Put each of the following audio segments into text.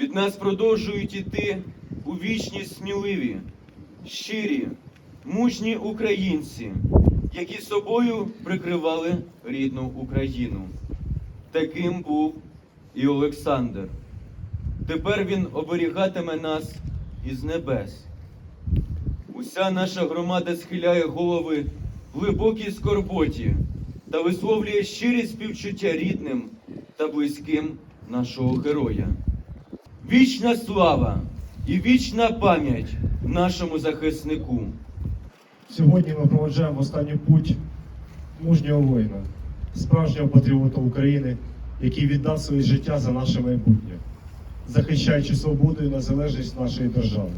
Від нас продовжують іти у вічність сміливі, щирі, мужні українці, які собою прикривали рідну Україну. Таким був і Олександр. Тепер він оберігатиме нас із небес. Уся наша громада схиляє голови в глибокій скорботі та висловлює щирі співчуття рідним та близьким нашого героя. Вічна слава і вічна пам'ять нашому захиснику. Сьогодні ми проведжаємо в останню путь мужнього воїна, справжнього патріота України, який віддав своє життя за наше майбутнє, захищаючи свободу і незалежність нашої держави.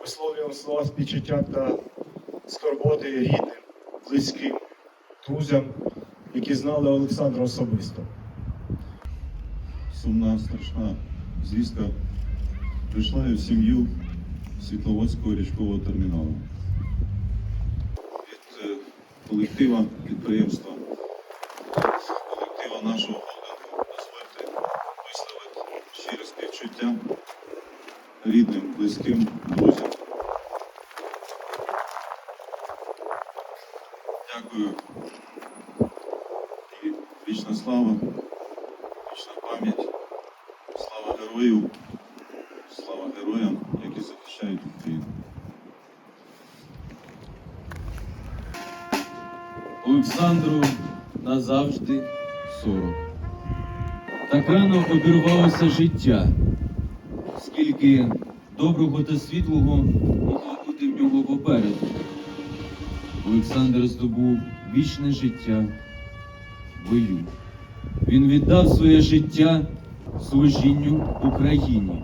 Висловлюємо слова співчуття та скорботи рідним, близьким, друзям, які знали Олександра особисто. сумна, страшна звістка прийшла і в сім'ю Світловодського річкового терміналу. Від е, колектива підприємства, колектива нашого холдингу дозвольте висловити щире співчуття рідним, близьким, друзям. Дякую. І вічна слава, вічна пам'ять. Герою, слава героям, які захищають Україну. Олександру назавжди 40. Так рано обірвалося життя, скільки доброго та світлого могло бути в нього попереду. Олександр здобув вічне життя в бою. Він віддав своє життя служінню Україні.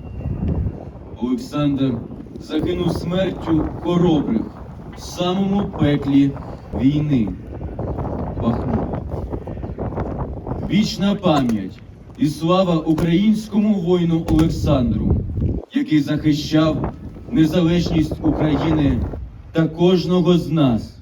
Олександр загинув смертю хоробрих в самому пеклі війни. Бахмут. Вічна пам'ять і слава українському воїну Олександру, який захищав незалежність України та кожного з нас.